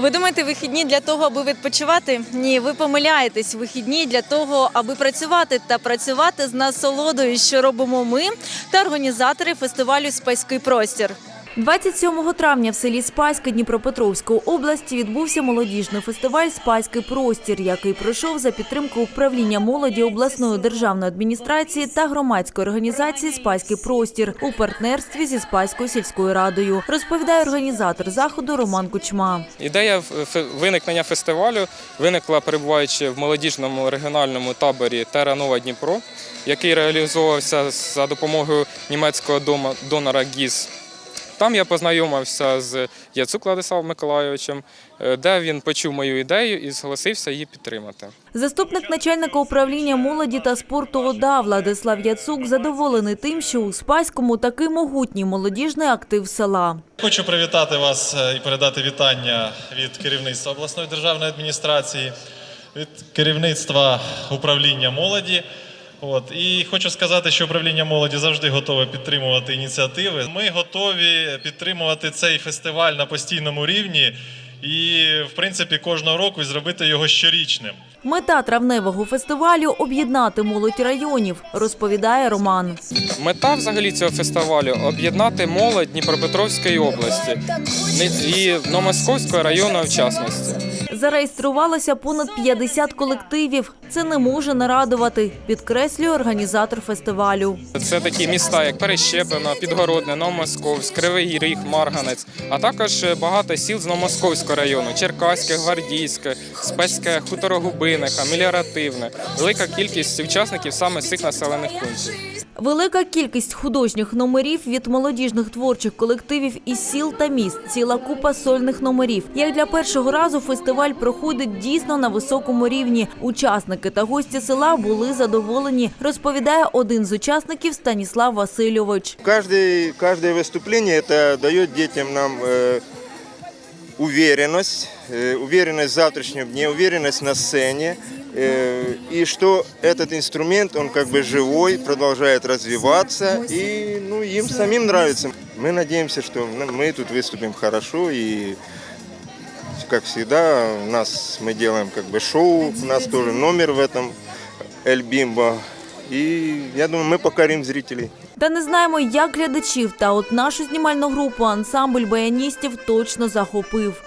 Ви думаєте, вихідні для того, аби відпочивати? Ні, ви помиляєтесь. Вихідні для того, аби працювати та працювати з насолодою, що робимо ми та організатори фестивалю Спайський простір. 27 травня в селі Спаська Дніпропетровської області відбувся молодіжний фестиваль Спаський простір, який пройшов за підтримки управління молоді обласної державної адміністрації та громадської організації Спаський простір у партнерстві зі Спаською сільською радою. Розповідає організатор заходу Роман Кучма. Ідея виникнення фестивалю виникла перебуваючи в молодіжному регіональному таборі Тера Нова Дніпро, який реалізовувався за допомогою німецького донора ГІЗ. Там я познайомився з Яцук Владиславом Миколайовичем, е, де він почув мою ідею і зголосився її підтримати. Заступник начальника управління молоді та спорту ОДА Владислав Яцук задоволений тим, що у Спаському такий могутній молодіжний актив села. Хочу привітати вас е, і передати вітання від керівництва обласної державної адміністрації, від керівництва управління молоді. От і хочу сказати, що управління молоді завжди готове підтримувати ініціативи. Ми готові підтримувати цей фестиваль на постійному рівні і, в принципі, кожного року зробити його щорічним. Мета травневого фестивалю об'єднати молодь районів, розповідає Роман. Мета взагалі цього фестивалю об'єднати молодь Дніпропетровської області і Новомосковського району в частності. Зареєструвалося понад 50 колективів. Це не може не радувати, підкреслює організатор фестивалю. Це такі міста, як Перещепино, Підгородне, Новомосковськ, Кривий Ріг, Марганець, а також багато сіл з Новомосковського району: Черкаське, Гвардійське, Спеське, Хуторогубиниха, Меліоративне. Велика кількість учасників саме з цих населених пунктів. Велика кількість художніх номерів від молодіжних творчих колективів із сіл та міст, ціла купа сольних номерів. Як для першого разу фестиваль проходить дійсно на високому рівні. Учасники та гості села були задоволені, розповідає один з учасників Станіслав Васильович. Каждый, каждое выступление это дает детям нам э, уверенность, э, уверенность в завтрашнем дне, уверенность на сцене, э, и что этот инструмент, он как бы живой, продолжает развиваться, и ну, им самим нравится. Мы надеемся, что мы тут выступим хорошо, и как всегда, у нас мы делаем как бы шоу, у нас тоже номер в этом Эль Бимбо, и я думаю, мы покорим зрителей. Та не знаємо, як глядачів, та от нашу знімальну групу ансамбль баяністів точно захопив.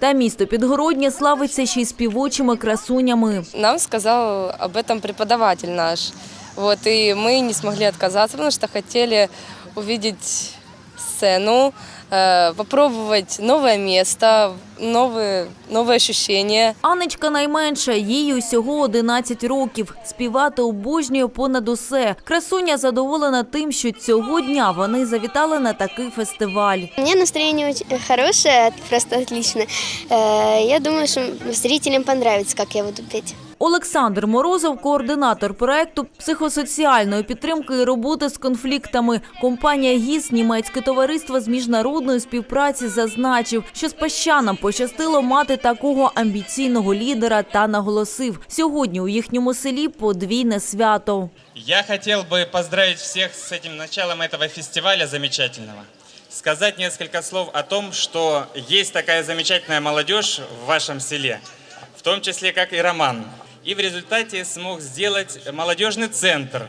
Та місто Підгороднє славиться ще й співочими красунями. Нам сказал об этом преподаватель наш. Вот, и мы не смогли отказаться, потому что хотели увидеть сцену, э, попробовать новое место, новые, новые ощущения. Анечка найменша, їй усього 11 років. Співати обожнює понад усе. Красуня задоволена тим, що цього дня вони завітали на такий фестиваль. У меня настроение очень хорошее, просто отлично. Э, Я думаю, что зрителям понравится, как я буду петь. Олександр Морозов, координатор проекту психосоціальної підтримки і роботи з конфліктами. Компанія ГІС Німецьке товариство з міжнародної співпраці зазначив, що спащанам пощастило мати такого амбіційного лідера та наголосив, сьогодні у їхньому селі подвійне свято. Я хотел бы поздравить всех с этим началом этого фестиваля замечательного. Сказать несколько слов о том, что есть такая замечательная молодежь в вашем селе, в том числе как и Роман. и в результате смог сделать молодежный центр,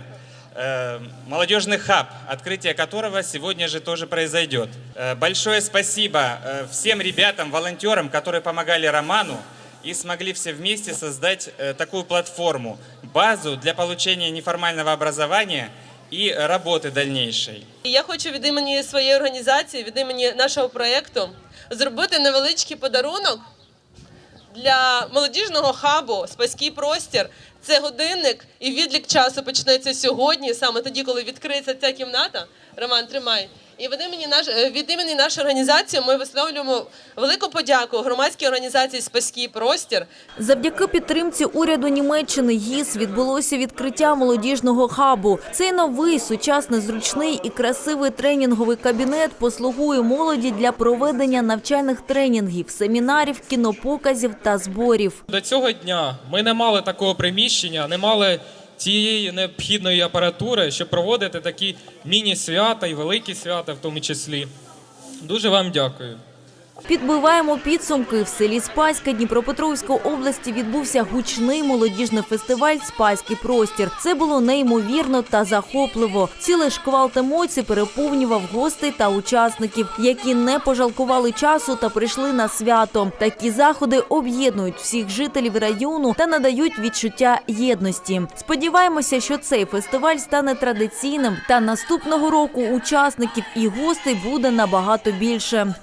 э, молодежный хаб, открытие которого сегодня же тоже произойдет. Э, Большое спасибо э, всем ребятам, волонтерам, которые помогали Роману и смогли все вместе создать э, такую платформу, базу для получения неформального образования и работы дальнейшей. І Я хочу від імені своєї організації, від імені нашого проєкту зробити невеличкий подарунок для молодіжного хабу Спаський простір. Це годинник, і відлік часу почнеться сьогодні, саме тоді, коли відкриється ця кімната. Роман, тримай. І від імені, наш, е, від імені нашої організації ми висловлюємо велику подяку громадській організації Спаський простір Завдяки підтримці уряду Німеччини ГІС відбулося відкриття молодіжного хабу. Цей новий, сучасний, зручний і красивий тренінговий кабінет послугує молоді для проведення навчальних тренінгів, семінарів, кінопоказів та зборів. До цього дня ми не мали такого приміщення, не мали цієї необхідної апаратури, щоб проводити такі міні-свята і великі свята в тому числі. Дуже вам дякую. Підбиваємо підсумки. В селі Спаська Дніпропетровської області відбувся гучний молодіжний фестиваль Спаський простір. Це було неймовірно та захопливо. Цілий шквал емоцій переповнював гостей та учасників, які не пожалкували часу та прийшли на свято. Такі заходи об'єднують всіх жителів району та надають відчуття єдності. Сподіваємося, що цей фестиваль стане традиційним. Та наступного року учасників і гостей буде набагато більше.